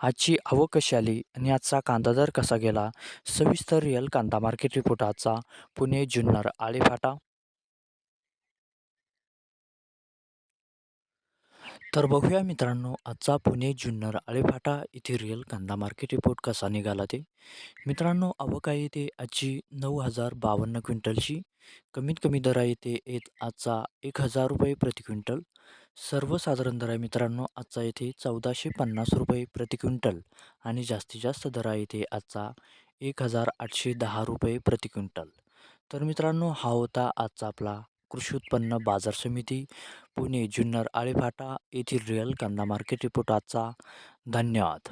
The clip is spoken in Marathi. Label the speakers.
Speaker 1: आजची आवक कशी आली आणि आजचा कांदा दर कसा गेला? सविस्तर रिअल कांदा मार्केट रिपोर्ट आजचा पुणे जुन्नर आळेफाटा. तर बघूया मित्रांनो आजचा पुणे जुन्नर आळेफाटा येथे रिअल कांदा मार्केट रिपोर्ट कसा निघाला ते. मित्रांनो आवक आहे ते आजची नऊ हजार बावन्न क्विंटलची. कमीत कमी दर आहे ते येत आजचा एक हजार रुपये प्रति क्विंटल. सर्वसाधारण दर आहे मित्रांनो. आजचा येथे चौदाशे पन्नास रुपये प्रति क्विंटल आणि जास्तीत जास्त दर आहे ते आजचा एक हजार आठशे दहा रुपये प्रति क्विंटल. तर मित्रांनो हा होता आजचा आपला कृषी उत्पन्न बाजार समिती पुणे जुन्नर आळेफाटा येथील रिअल कांदा मार्केट रिपोर्ट आजचा. धन्यवाद.